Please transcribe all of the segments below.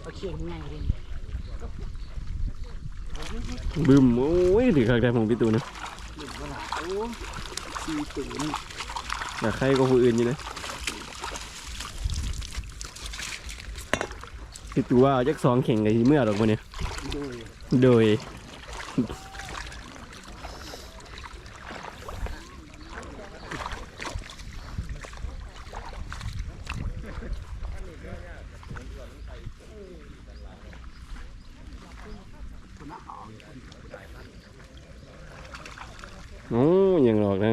เอาเขียงง่ายเลยบึมโอ้ยถือคักได้ของพี่ตูนะหนึ่งเวลาโอ้สี่ตูนแต่ใครก็ผู้อื่นอยู่นะพี่ตูว่าเอาจักสองเข่งกับเมื่อหรอกวันนี้โดย อ้ยังหรอกนะ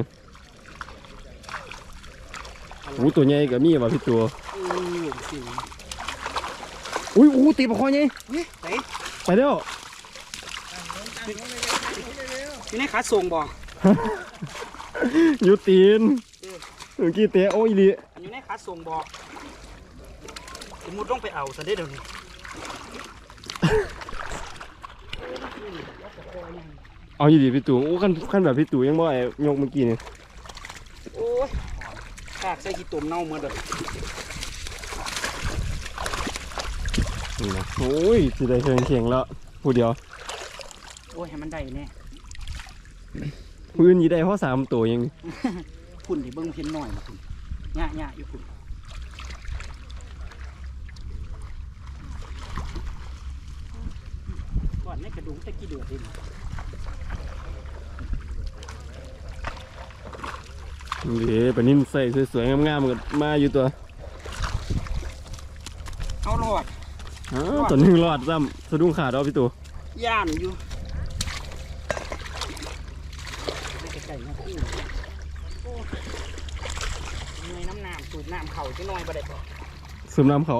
โอ้ตัวใหญ่กับมีว่ะพี่ตัวเออสิอุ้ยอู้ตีปลาคอใหญ่เฮ้ยไหนไปแล้วอยู่ในขาส่งบ่อยู่ตีนเมื่อกี้เตะโอ้ยลีอันอยู่ในขาส่งบ่สมมุติต้องไปเอาซะได้อเดี๋ยวนี้ เอาอยู่ดีพี่ตู่โอ้ขั้นขั้นแบบพี่ตู่ยังบ่ไอ้ยกเมื่อกี้นี่โอ้ยขากใส่ขี้ตุ่มเน่าเมื่อเด้อนี่นะโอ้ยสิได้เชิงเข่งแล้วผู้เดียวโอ้ยให้มันได้แน่ผู้อื่นยีได้เพราะสามตัวยังพุ่นที่เบิ่งเพียนหน่อยมาพุ่นหยะหยะอยู่พุ่นก่อนในกระดูกตะกี้เดือดเลย เดี๋ยวปลานิ่มใส่สวยๆงามๆกันมาอยู่ตัวเอาหลอดอ๋อตัวหนึงรอดซ้ำสะดุ้งขาดเอาพี่ตู่ย่านอยู่ไม่ไกลๆนะพี่โอ้ยในน้ำน้ำสูบน้ำเข่าจะน้อยบ่ได้บ่ซึมน้ำเขา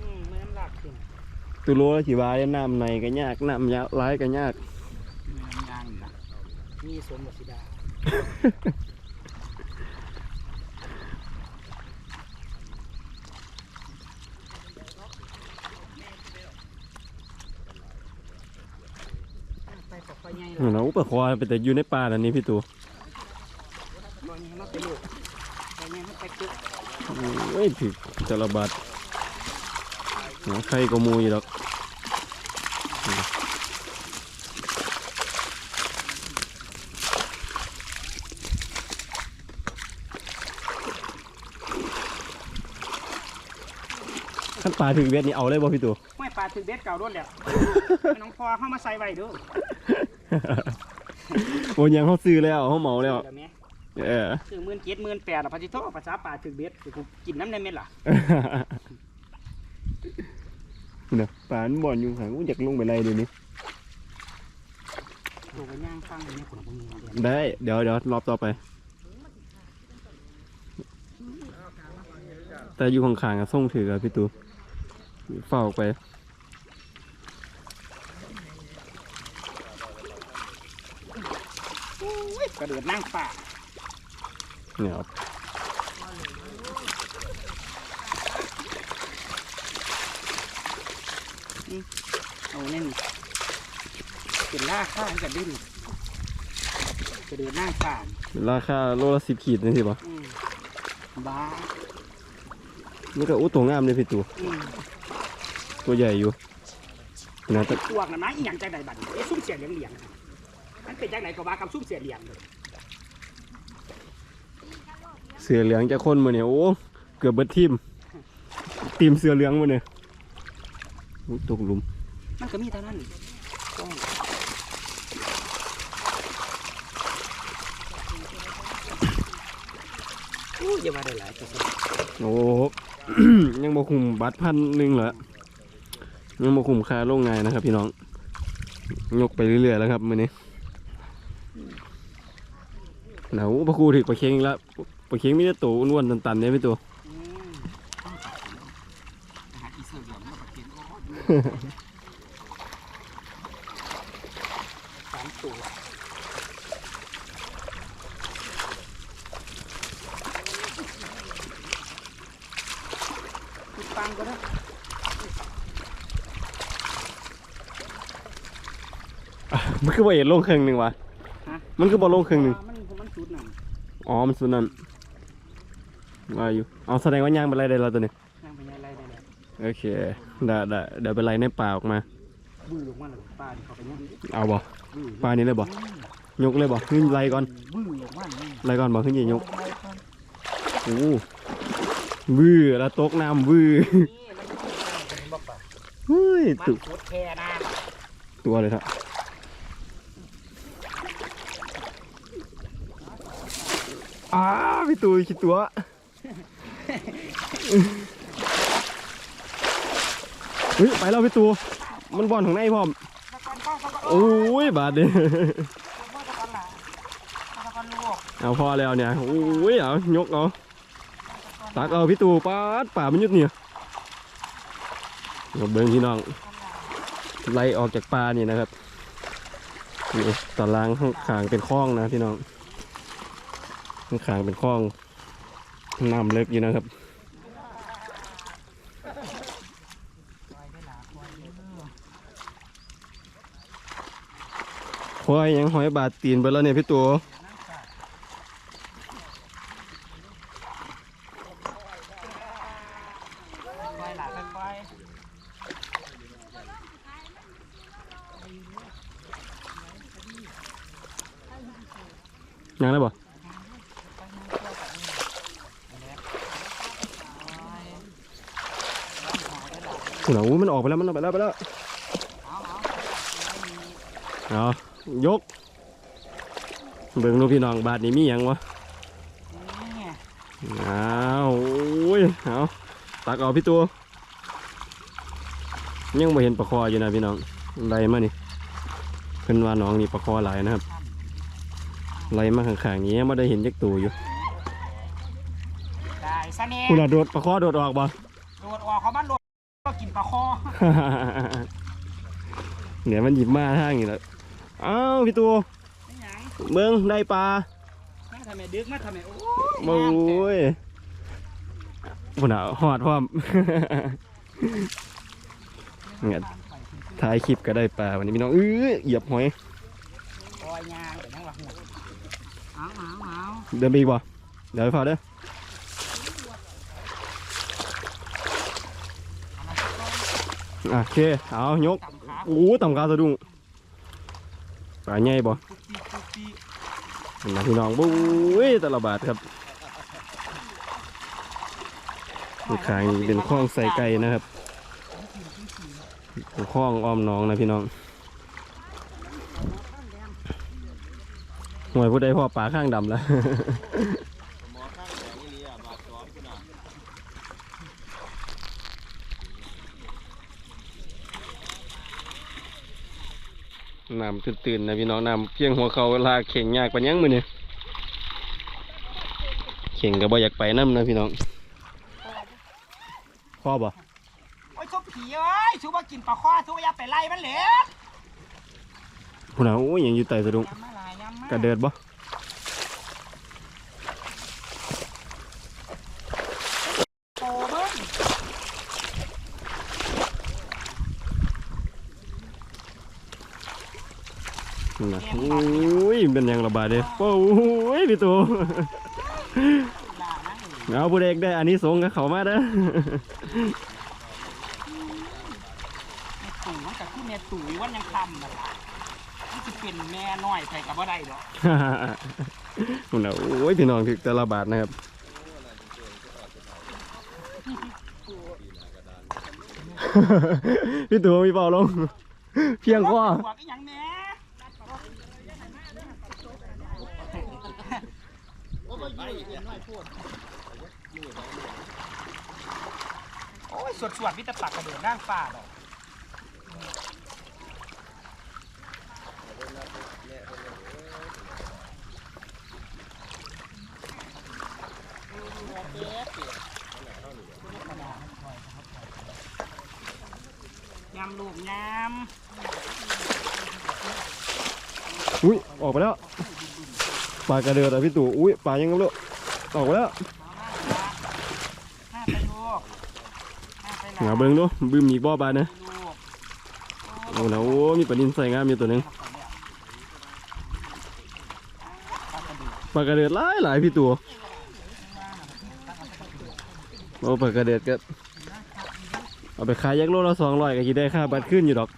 อืมเมื่อน้ำหลากขึ้นตัวโลละกี่บาทเนี่ยน้ำในก็ยากน้ำยาร้ายก็ยาก เมื่อน้ำยางนี่นะ มีสวนบสิดาไปกับไปไงเห็นล่ะเอาปลาคอไปแต่อยู่ในป่าอันนี้พี่ตู่บ่ไงมาไปลูกไปไงมาไปตึกเอ้ยถือจะระบาดหาใครก็มูอยู่หรอก ขั้นปลาถึงเวทนี่เอาเลยบ่พี่ตู่ห้วยปลาถึงเบ็ดเก่าด้วยแล้วให้น้องพอเข้ามาใส่ไว้เด้อโอ้ยังเขาซื้อแล้วเขาเหมาแล้วเดี๋ยวแม่เออซื้อหมื่นเจ็ดหมื่นแปดอะพัชิโตภาษาป่าถึงเบ็ดสิกูกินน้ำในเม็ดล่ะเนี่ยปลามันบ่อนอยู่ข้างกูอยากลงไปไล่เดี๋ยวนี้ดูกันย่างข้างนี้คนพวกนี้เดี๋ยวได้เดี๋ยวเดี๋ยวรอบต่อไป แต่อยู่ข้างๆกับส่งถือกับพี่ตู เฝ้าออกไปโอ้ยกระเดือดนั่งป่าเนี่ยครับเอาแน่นเป็นล่าข้างกันดิ้นกระเดือดนั่งป่าราคาโลละสิบขีดนี่สิบ่อืมบ้านี่ก็อู้ตัวงามเลยพี่ตูอืม ตัวใหญ่อยู่นะแต่พวกน่ะนะอีหยังใจใดบัดไอ้ซุ่มเสียเหลียงเหลียงๆมันเป็นจังไหนก็ว่ากับซุ่มเสียเหลียงเลยเสือเหลืองจะคนมาเนี่ยโอ้เกือบเบิดทีมทีมเสือเหลืองมาเนี่ยอู้ตกหลุม มันก็มีเท่านั้นต้องโอ้ยอย่าว่าได้หลายตัวสิโอ้ยังบ่คุมบัตรพันหนึ่งเหรอ ยังบ่คุมค่าโรงงานนะครับ พี่น้อง ยกไปเรื่อยๆแล้วครับมื้อนี้หนาวปลาคูถึกปลาเค็งอีกแล้วปลาเค็งมีแต่ตัวอ้วนๆตันๆเนี่ยพี่ตัว อืมอาหารอีเสือเหลืองมาประเคนโอ้ยสามตัวติดปังก็ได้ มัน คือบ่เห็นลงครึ่งหนึ่งวะฮะ มันคือบ่ลงครึ่งหนึ่งมันมันชุดหนังอ๋อมันส่วนนั้นว่าอยู่เอาแสดงว่ายางเป็นไรได้แล้วตัวนี้นั่งไปยังไรได้แล้วโอเคได้ได้เดี๋ยวไปไล่ในป่าออกมา บื้อลงมาเลยป้าที่เขาไปยังเอาบ่บื้อปลานี้เลยบ่ยกเลยบ่ขึ้นไล่ก่อนบื้อลงมาเลยไล่ก่อนบ่ขึ้นยียกโอ้วื้อแล้วตกน้ำวื้อนี่มันบอกป่ะเฮ้ยมันตุสุดแค่นะตัวเลยครับ อ้าพี่ตูคิดตัว เฮ้ย ไปแล้วพี่ตู มันบอลของในพร้อมตะกอนป้าตะกอนโอ้ยบาดเด้ตะกอนหล่ะตะกอนลูกเอาพอแล้วเนี่ยโอ้ยเอายกเอาตักเอาพี่ตูปาดป่ามันยุดเนี่ยเบิ้งพี่น้องไล่ออกจากป่านี่นะครับนี่ตารางข้างขางเป็นคลองนะพี่น้อง ข้างขางเป็นคลองน้ำเล็กอยู่นะครับควายยังหอยบาดตีนไปแล้วเนี่ยพี่ตัวยังได้บ่ โอ้โหมันออกไปแล้วมันออกไปแล้วไปแล้วเอาเอาเอายก เบิ่งดูพี่น้องบาทนี้มีหยังวะนี่อ้าวโอ้ยเอาตักเอาพี่ตัวยังไม่เห็นปลาคออยู่นะพี่น้องไล่มานี่เพิ่นว่าน้องนี่ปลาคอหลายนะครับไล่มาข้างๆนี้ยังไม่ได้เห็นยักตัวอยู่ได้ซะเนี่ยคุณโดดปลาคอโดดออกบ่โดดออกเขาบ้านโดด ปลาคอเนี่ยมันหยิบมาทางนี้แหละอ้าวพี่ตัวไม่หยังเบิ่งได้ปลามาทำไมดึกมาทำไมโอ้โอ้ยพุ่นอะหอดพร้อมเนี่ยถ่ายคลิปก็ได้ปลาวันนี้พี่น้องเอ้ยเหยียบหอยคอยยางแต่ยังหลักหัวเอาเอาเอาเดินไปอีกบ่เดี๋ยวไปฝากเด้ออะ โอเค เอายก โอ้ต่ำกาสะดุ้งปลาใหญ่บ่ปุ๊บปีปุ๊บปีเห็นไหมพี่น้องบุ้ยตละบาทครับอีกครั้งเป็นคลองใส่ไก่นะครับคลองอ้อมน้องนะพี่น้องห่วยผู้ใดพ่อปลาข้างดำแล้ว น้ำตื่นๆนะพี่น้องน้ำเพียงหัวเขาเวลาเข่งยากปานยังมือเนี่ยเข่งก็บ่อยากไปน้ำนะพี่น้องพ่อบ่โอ้ยชุบผีเอ้ยชุบว่ากินปลาคอชุบว่าอย่าไปไล่มันเหลวพุ่นน่ะโอ้ยยังอยู่ใต้สะดุ้งยำมาหลายยำมากระเดิดบ่ โตเบิ้ง นั่นน่ะโอ้ยเป็นหยังระบาดเด้โอ้ยพี่ตัวลานะเอาผู้เด็กได้อันนี้สงส์กับเขามาเด้อแม่ตู่มันกับที่แม่ตู่วันยังคำนะนี่จะเป็นแม่น้อยใส่กับว่าได้ดอกพุ่นน่ะโอ้ยพี่น้องถึกแต่ละบาทนะครับพี่ตัวมีเปล่าลงเพียงข้อ บอกอีหยังแหน่โอ้ยสวดสวดๆมิตรปักกระเดือนร่างฟ้าดอกยำลูกยำอุ้ยออกไปแล้ว ปลากระเดือดอะพี่ตู่อุ้ยปลายังไงไม่รู้ออกไปแล้วหนาไปลูกหน้าไปหหาลานเบิ้งดูบึ้มอีบ่อปลาเนะลูกโอ้โหนะโอ้มีปลานินใส่งามอยู่ตัวหนึงปลากระเดือดหลายหลายพี่ตู่โอ้ปลากระเด็ดก็เอาไปขายยักโลละสองร้อยก็คิได้ค่าบัตรขึ้นอยู่ดอก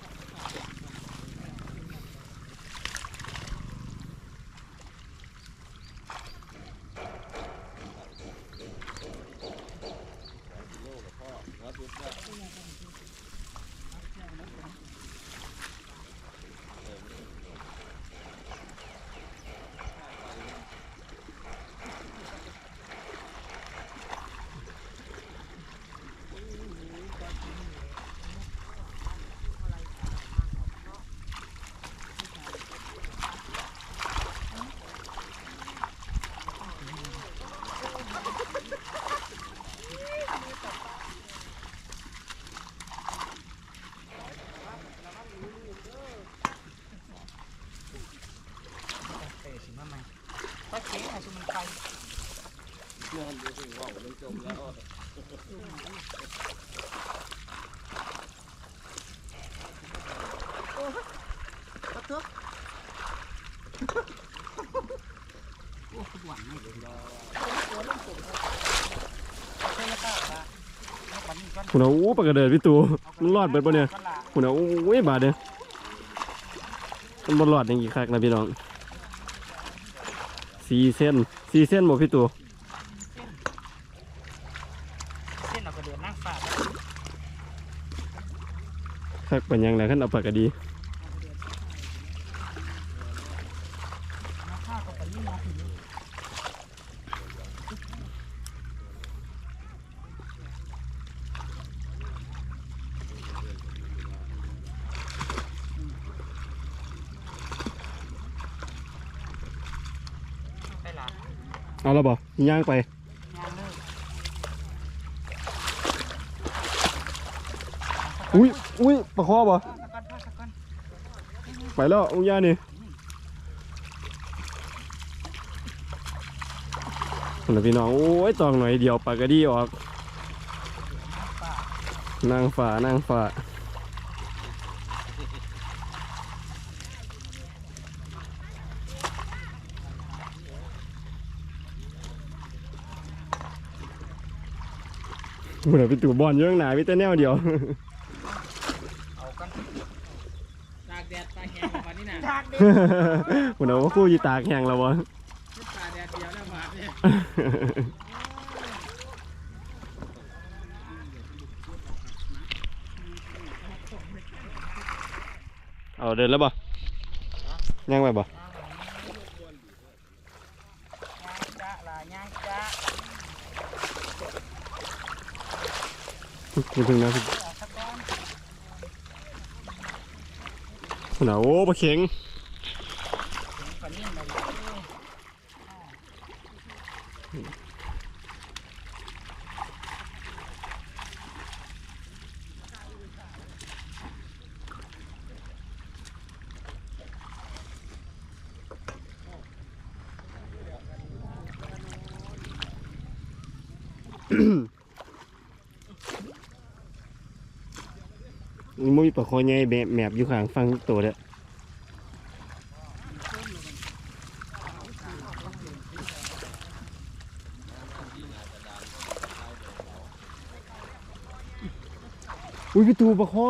ก็เถอะโอ้ขบวนนี่เดี๋ยวรอเส้นละก้าบาทเอาปลาหมึกก่อนคุณเอาอู้ปากระเด็ดพี่ตูมันรอดเบิดปะเนี่ยคุณเอาอู้ยบาดเนี่ยมันบอลอดอย่างกี่คักนะพี่น้องสี่เส้นสี่เส้นบ่พี่ตู เส้นเอากระเดือนนั่งฝาด คักเป็นหยังไงขั้นเอาปากระดีมาข้วกับปลานี่มาถึงไปหลังเอาละบ่ย่างไป งานเลย อุ้ยอุ้ยปลาคอบ่สักก้อนสักก้อนไปแล้วอุ้ยย่านี่คุณพี่น้อง โอ้ยตองหน่อยเดียวปลากระดีออก นางฝ่านางฝ่าคุณพี่ตู่บอลเยอะหนาพี่แต่แนวเดียว เอากันตากแดดตากแห้งวันนี้นะ ตากแดดคุณเอาว่าคู่ยีตากแห้งแล้ววะตากแดดเดียวแล้วมาเนี่ยเอาเดินแล้วบ่ย่างไปบ่ย่างจ้าลาย่างจ้าถึงถึงนะพี่เอาสักก้อน คุณเอาโอ้ปลาเข็งปล นิ่มเลยมันมีปลาคอใหญ่แบบแมบอยู่ข้างฟังตัวเด้ออุ้ยพี่ตูปลาคอ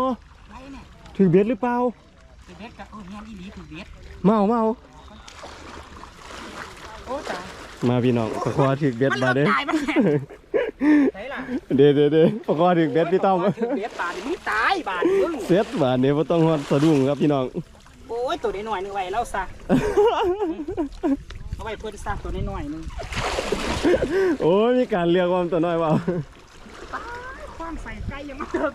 ไรเนี่ยถึงเบ็ดหรือเปล่าคือเบ็ดกับโอ้ยงานอีหลีคือเบ็ดเมาเมาโอ้ตายมาพี่น้องปลาคอถึงเบ็ดมันมาเลิเด้กอตายมันแห้ง ไหนล่ะเด้อเด้อเด้อปลาคอถึงเบ็ดพี่ต้อมถือเบ็ดบาดนี่ตายบาดมึงเสร็จบาดนี้บ่ต้องฮอดสะดุ้งครับพี่น้อง โอ้ยตัวน้อยๆนึงไว้แล้วซะเอาไว้เพื่อนซะตัวน้อยๆนึงโอ้ยมีการเรียกความตัวน้อยเปล่าความใส่ไก่ยังมาเติม